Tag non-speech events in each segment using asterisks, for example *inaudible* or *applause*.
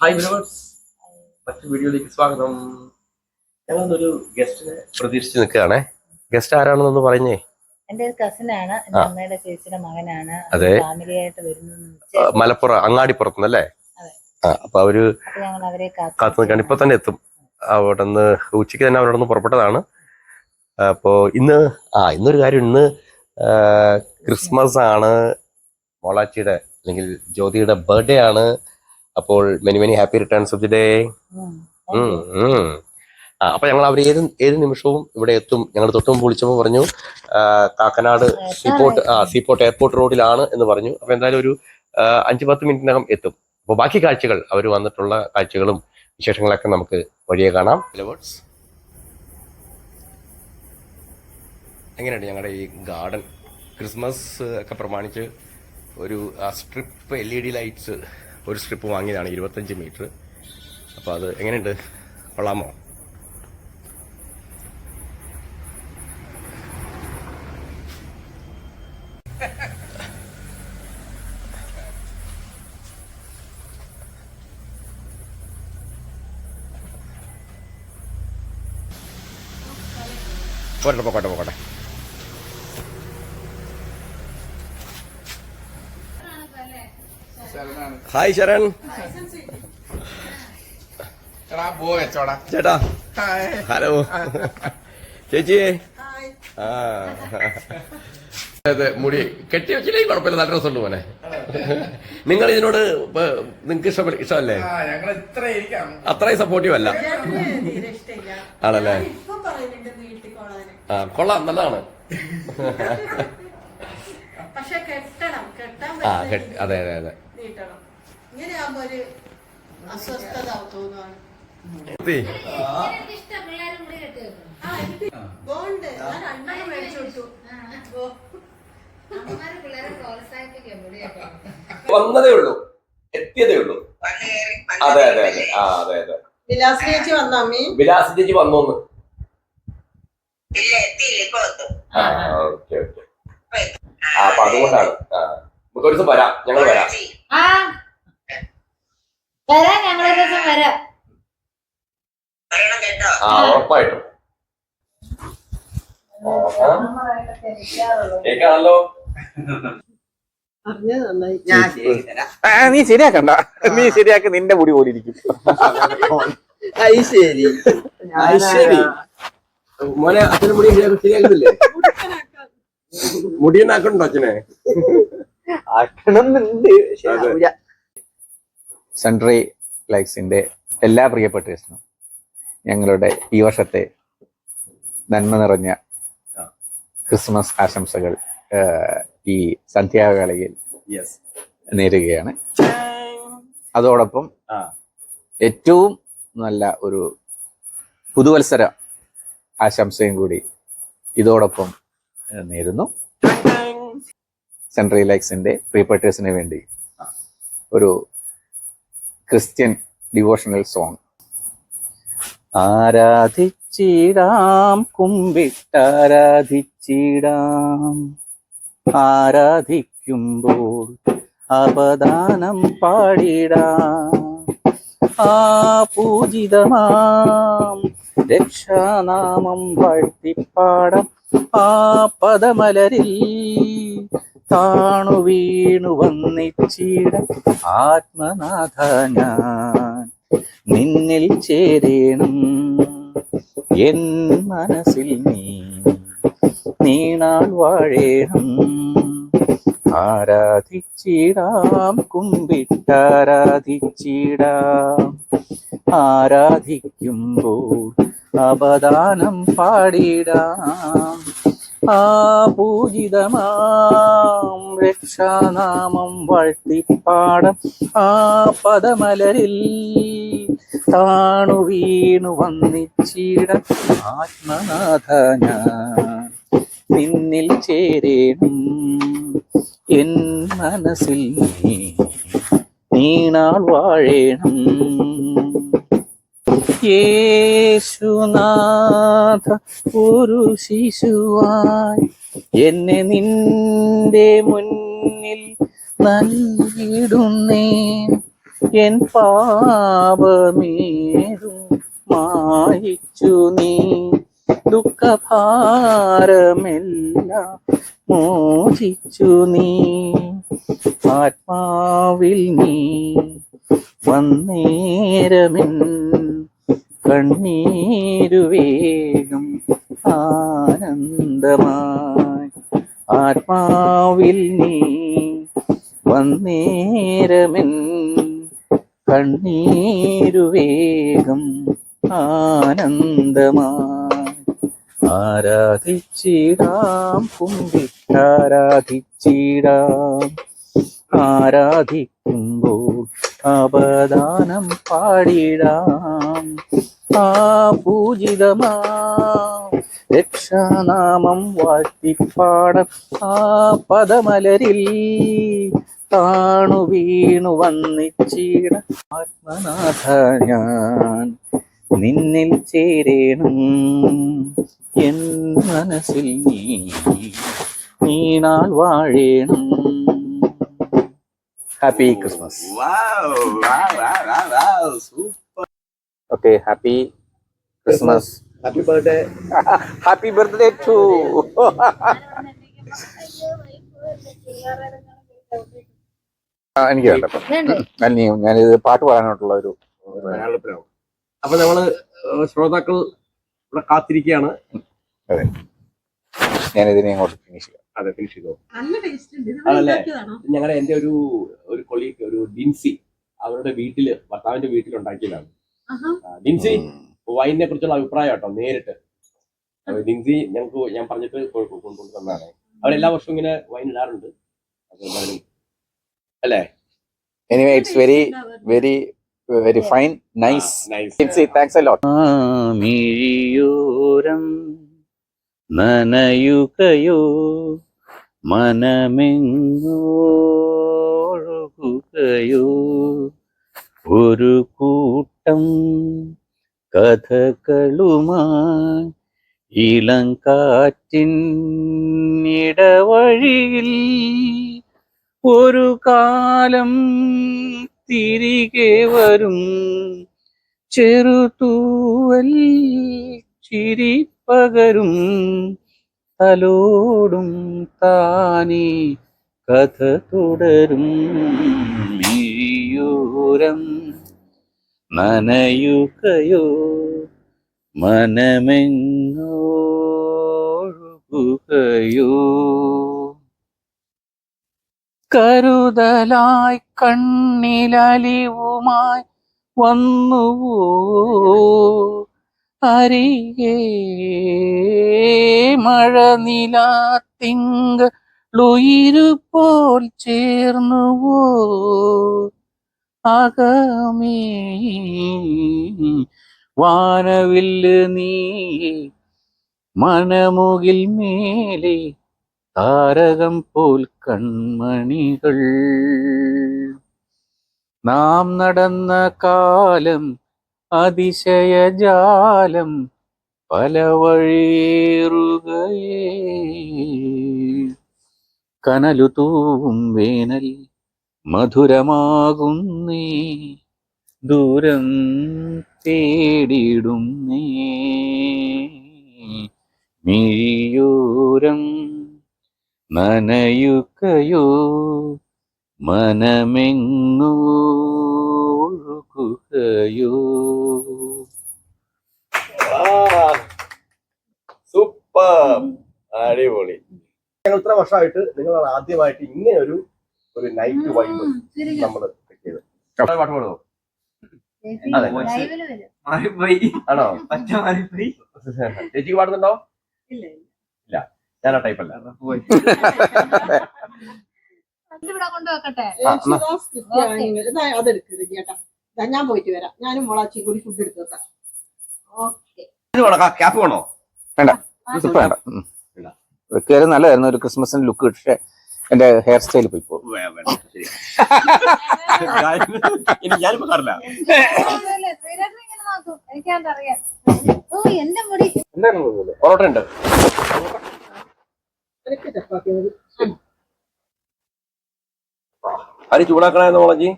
Hi Vinos മറ്റു വീഡിയോയിലേക്ക് സ്വാഗതം. ഞങ്ങളൊരു ഗസ്റ്റിനെ പ്രതീക്ഷിച്ച് നിൽക്കുകയാണേ. ഗസ്റ്റ് ആരാണെന്നൊന്ന് പറഞ്ഞേ. എന്റെ ഒരു കസിനാണ് എന്റെ അമ്മയുടെ ചേച്ചിയുടെ മകനാണ്. അതെ. ഫാമിലി ആയിട്ട് വരുന്നു മലപ്പുറം അങ്ങാടിപ്പുറത്ത്. ആ അപ്പൊ അവർ ഞങ്ങൾ അവരെ കാത്തു നിൽക്കാണ് ഇപ്പൊ തന്നെ എത്തും. അവിടെ നിന്ന് ഉച്ചയ്ക്ക് തന്നെ അവരോട് നിന്ന് പുറപ്പെട്ടതാണ്. അപ്പോ ഇന്ന് ആ ഇന്നൊരു കാര്യം. ഇന്ന് ക്രിസ്മസ് ആണ് മോളാച്ചിയുടെ അല്ലെങ്കിൽ ജ്യോതിയുടെ ബർത്ത്ഡേ ആണ്. അപ്പോൾ many many happy returns of the day. ആ അപ്പൊ ഞങ്ങൾ അവർ ഏത് ഏത് നിമിഷവും ഇവിടെ എത്തും. ഞങ്ങൾ തൊട്ടും വിളിച്ചപ്പോൾ പറഞ്ഞു കാക്കനാട് സീപോർട്ട് ആ സീപോർട്ട് എയർപോർട്ട് റോഡിലാണ് എന്ന് പറഞ്ഞു. അപ്പൊ എന്തായാലും ഒരു അഞ്ചു പത്ത് മിനിറ്റിനകം എത്തും. അപ്പോൾ ബാക്കി കാഴ്ചകൾ അവർ വന്നിട്ടുള്ള കാഴ്ചകളും വിശേഷങ്ങളൊക്കെ നമുക്ക് വഴിയെ കാണാം. എങ്ങനെയുണ്ട് ഞങ്ങളുടെ ഈ ഗാർഡൻ? ക്രിസ്മസ് ഒക്കെ പ്രമാണിച്ച് ഒരു strip L E D lights ഒരു സ്ട്രിപ്പ് വാങ്ങിയതാണ് ഇരുപത്തഞ്ച് മീറ്റർ. അപ്പോൾ അത് എങ്ങനെയുണ്ട്? കൊള്ളാമോ? പോട്ടെ പോട്ടെ പോട്ടെ ഹായ് ശരൺ ചേട്ടാ. ഹലോ ചേച്ചി. ആ. അതെ മുടി കെട്ടി വെച്ചില്ലെങ്കിൽ കുഴപ്പമില്ല. നല്ല രസമുണ്ട് മോനെ. നിങ്ങൾ ഇതിനോട് നിങ്ങൾക്ക് ഇഷ്ടപ്പെട്ട ഇഷ്ടമല്ലേ? അത്രയും സപ്പോർട്ടീവ് അല്ല. ആണല്ലേ? ആ കൊള്ളാം. നല്ലതാണ്. കെട്ടണം. കെട്ടാൻ ആ അതെ അതെ അതെ നീട്ടണം ഇങ്ങനെ ആകുമ്പോ ഒരു അസ്വസ്ഥത തോന്നുവാണ് ബോണ്ട്. ഞാൻ മേടിച്ചു കൊടുത്തു. വന്നതേ ഉള്ളൂ. എത്തിയതേ ഉള്ളൂ. അതെ അതെ അതെ. ആ അതെ അതെ. വിലാസ് ചേച്ചി വന്നു അമ്മി? വിലാസ് ചേച്ചി വന്നോന്ന് ആ ഓക്കെ ഓക്കെ. ആ അപ്പൊ അതുകൊണ്ടാണ്. ആ നമുക്ക് ഒരു ദിവസം വരാം. ഞങ്ങൾ വരാം. ആ. വരാം ഞങ്ങൾ ഒരു ദിവസം വരാം. ആ ഉറപ്പായിട്ടും. കേക്കാണല്ലോ. നീ ശരിയാക്കണ്ട. നീ ശരിയാക്കി നിന്റെ മുടി പോലിരിക്കും ശരി. ശരി. മോനെ അച്ഛനും മുടി ശരിയാ- ശരിയാക്കുന്നില്ലേ? മുടിയെന്നാക്കണ്ടോ അച്ഛനെ? ആക്കണമെന്നുണ്ട്. സൺട്രി ലൈക്സിന്റെ എല്ലാ പ്രിയപ്പെട്ടേഴ്സിനും ഞങ്ങളുടെ ഈ വർഷത്തെ നന്മ നിറഞ്ഞ ക്രിസ്മസ് ആശംസകൾ ഈ സന്ധ്യാവേളയിൽ നേരുകയാണ്. അതോടൊപ്പം ഏറ്റവും നല്ല ഒരു പുതുവത്സര ആശംസയും കൂടി ഇതോടൊപ്പം നേരുന്നു. സെൻട്രൽ ലൈക്സിന്റെ പ്രീപേർട്ടേഴ്സിന് വേണ്ടി ഒരു ക്രിസ്ത്യൻ ഡിവോഷണൽ സോങ്. ആരാധിച്ചിടാം കുമ്പിട്ടാരാധിച്ചിടാം. ആരാധിക്കുമ്പോൾ അപദാനം പാടിടാം. ആ പൂജിതമാം രക്ഷാനാമം വാഴ്ത്തിപ്പാടം. ആ പദമലരിൽ താണു വീണു വന്നിച്ചിട ആത്മനാഥ ഞാൻ. നിന്നിൽ ചേരേണം എൻ മനസ്സിൽ നീ. നീണാൾ വാഴേണം. ആരാധിച്ചിടാം കുമ്പിട്ടാരാധിച്ചിടാം. ആരാധിക്കുമ്പോൾ അപദാനം പാടിടാം. പൂജിതമാം രക്ഷാനാമം വാഴ്ത്തിപ്പാടം ആ പദമലരിൽ താണു വീണു വന്നിച്ചിട. ആത്മനാഥ ഞാൻ നിന്നിൽ ചേരേണം. എൻ മനസ്സിൽ നീണാൾ വാഴേണം. യേശുനാഥ ഒരു ശിശുവായി എന്നെ നിന്റെ മുന്നിൽ നൽകിയിടുന്നേ എൻ പാപമേതും മായിച്ചു നീ. ദുഃഖഭാരമെല്ലാം മോചിച്ചു നീ. ആത്മാവിൽ നീ വന്നേരമിൻ കണ്ണീരുവേഗം ആനന്ദമായി ആത്മാവിൽ നീ വന്നേരമിൻ. കണ്ണീരുവേഗം ആനന്ദമായി ആരാധിച്ചിടാം കുമ്പിട്ടാരാധിച്ചിടാം ആരാധിക്കുമ്പോൾ അപദാനം പാടിടാം ആ പൂജിതമാ. രക്ഷാനാമം വാഴ്ത്തിപ്പാടം ആ പദമലരിൽ താണു വീണു വന്നിച്ചീട ആത്മനാഥ ഞാൻ നിന്നിൽ ചേരേണം. എൻ മനസ്സിൽ നീ നീണാൾ വാഴേണം. Happy Christmas okay happy Christmas happy birthday happy birthday to എനിക്ക് വേണ്ട. *laughs* വേണ്ടേ? ഞാൻ ഇത് ഞാനിത് പാട്ട് പാടാനായിട്ടുള്ള ഒരു അപ്പൊ നമ്മൾ ശ്രോതാക്കൾ ഇവിടെ കാത്തിരിക്കുകയാണ്. ഞാനിതിനെ അങ്ങോട്ട് ഫിനിഷ് ചെയ്യാം. അതെ ഫിനിഷ് ചെയ്തോ ആണല്ലേ? ഞങ്ങളുടെ എന്റെ ഒരു ഒരു കൊളീഗ് ഒരു ഡിൻസി അവരുടെ വീട്ടിൽ ഭർത്താവിന്റെ വീട്ടിൽ ഉണ്ടാക്കിയതാണ്. ഡിൻസി വൈനിനെ കുറിച്ചുള്ള അഭിപ്രായം കേട്ടോ നേരിട്ട്. ഡിൻസി ഞങ്ങൾക്ക് ഞാൻ പറഞ്ഞിട്ട് തന്നാണ് കൊണ്ടുകൊണ്ട് തന്നതാണ്. അവരെല്ലാ വർഷവും ഇങ്ങനെ വൈൻ ഇടാറുണ്ട്. അല്ലേ? Anyway it's very very very fine nice nice thanks a lot മിഴിയോരം നനയുകയോ മനമെങ്ങോഴുകയോ ഒരു കൂട്ടം കഥകളുമായി ഇളം ഇടവഴിയിൽ ഒരു കാലം തിരികെ വരും. ചെറുതൂവൽ ചിരിപ്പകരും തലോടും താനേ കഥ തുടരും മീയൂരം. നനയുകയോ മനമെങ്ങോഴുകയോ കരുതലായി കണ്ണിലലിവുമായി വന്നുവോ? അരികെ മഴ നിലാത്തിങ്കളുയിരുപോൽ ചേർന്നുവോ? അകമേ വാനവില്ല് നീ മനമുകിൽ മേലെ താരകം പോൽ കൺമണികൾ. നാം നടന്ന കാലം അതിശയജാലം പല വഴിയേറുകയേ. കനലു തൂവും വേനൽ മധുരമാകുന്നേ ദൂരം തേടിടുന്നേ മിഴിയോരം നനയുകയോ മനമെങ്ങോഴുകയോ സൂപ്പർ. അടിപൊളി. ഞങ്ങൾ ഇത്ര വർഷമായിട്ട് നിങ്ങൾ ആദ്യമായിട്ട് ഇങ്ങനെ ഒരു ഒരു നൈറ്റ് വൈബ് നമ്മൾ ചെയ്ത് പാട്ട് പാടുമോ. ആണോ? *laughs* ചേച്ചിക്ക് പാടുന്നുണ്ടോ? ഇല്ല ഞാൻ ആ ടൈപ്പ് അല്ല. കൊണ്ടുവെക്കട്ടെ അതെടുക്കരുത് ചേട്ടാ ഞാൻ പോയിട്ട് വരാം. ഞാനും മോളാച്ചിയും കൂടി ഫുഡ് എടുത്ത് വെക്കാം. ഓക്കെ വേണോ? ക്യാപ്പ് വേണോ? ഇപ്പൊ വേണ്ട. വെക്കാനും നല്ലതായിരുന്നു. ഒരു ക്രിസ്മസിന് ലുക്ക് പക്ഷേ എന്റെ ഹെയർ സ്റ്റൈൽ പോയി പോകും. വേണ്ട, പൊറോട്ട ഉണ്ട് അരി ചൂടാക്കണമെന്ന് മോളജി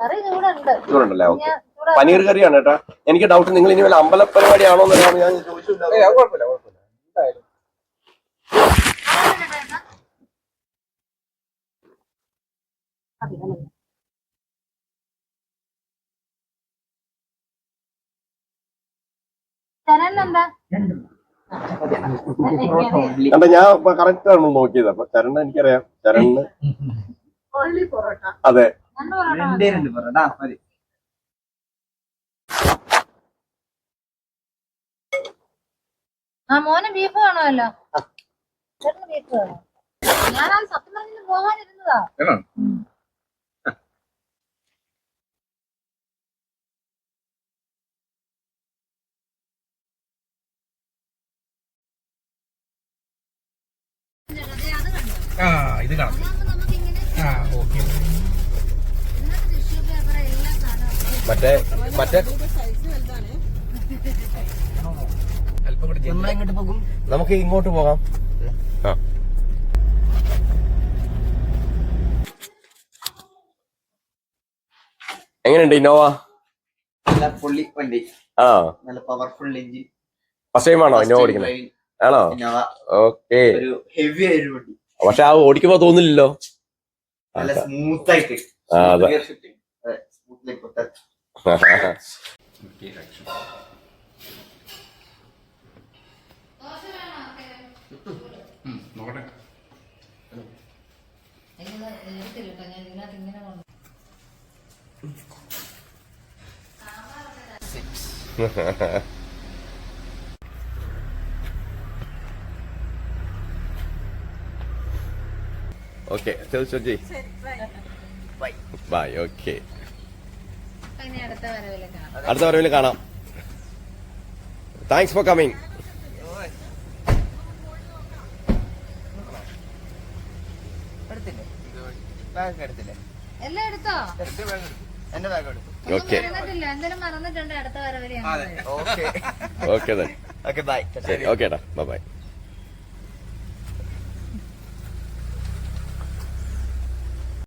ചൂടുണ്ടല്ലേ ഓക്കെ. ഞാൻ പനീർ കറിയാണ് കേട്ടാ. എനിക്ക് ഡൗട്ട് നിങ്ങൾ ഇനി വല്ല അമ്പല ഞാൻ അത് കുഴപ്പമില്ല കുഴപ്പമില്ല. എന്തായാലും. ചരണെന്താ? കണ്ട ഞാൻ കറക്റ്റ് ആണോ നോക്കിയത്? അപ്പൊ ചരണ് എനിക്കറിയാം. ചരണ്. അതെ. രണ്ട് പൊറോട്ട മതി. രണ്ടേ രണ്ട് പൊറോട്ട. മതി. ആ മോന് ബീഫ് വേണമല്ലോ. ചേട്ടന് ബീഫ് വേണം? ഞാനാ സത്യം പറഞ്ഞു പോകാനിരുന്നതാ. ആ ഇത് കാണാം. ആ ഓക്കെ. മറ്റേ മറ്റേ അല്പം കൂടെ ജെല്ലി. നമ്മളെങ്ങോട്ട് പോകും നമുക്ക് ഇങ്ങോട്ട് പോകാം. ആ. എങ്ങനെയുണ്ട് ഇന്നോവ? നല്ല പുള്ളി വണ്ടി. ആ. നല്ല പവർഫുൾ എഞ്ചിൻ ഫസ്റ്റ് ടൈം ആണോ ഇന്നോവ ഓടിക്കുന്നത്? ആണോ? ഇന്നോവ. ഓക്കെ ഒരു ഹെവി ആയൊരു വണ്ടി. പക്ഷെ ആ ഓടിക്കുമ്പോ തോന്നില്ലല്ലോ. നല്ല സ്മൂത്ത് ആയിട്ട് ആ, *laughs* അതെ. Gear shifting. അതെ സ്മൂത്ത്ലി പൊട്ടാൻ ഞാൻ ഇതിനകത്ത് ഇങ്ങനെ ഓക്കെ ചോദിച്ചോജി ബൈ ഓക്കെ അടുത്ത വരവിൽ കാണാം. അടുത്ത വരവിൽ കാണാം. താങ്ക്സ് ഫോർ കമ്മിങ് എടുത്തില്ലേ? ബാഗ് എടുത്തില്ലേ? എല്ലാം എടുത്തോ? എന്റെ ബാഗ് എടുത്തു. Okay okay okay bye okay ഏട്ടാ ബൈ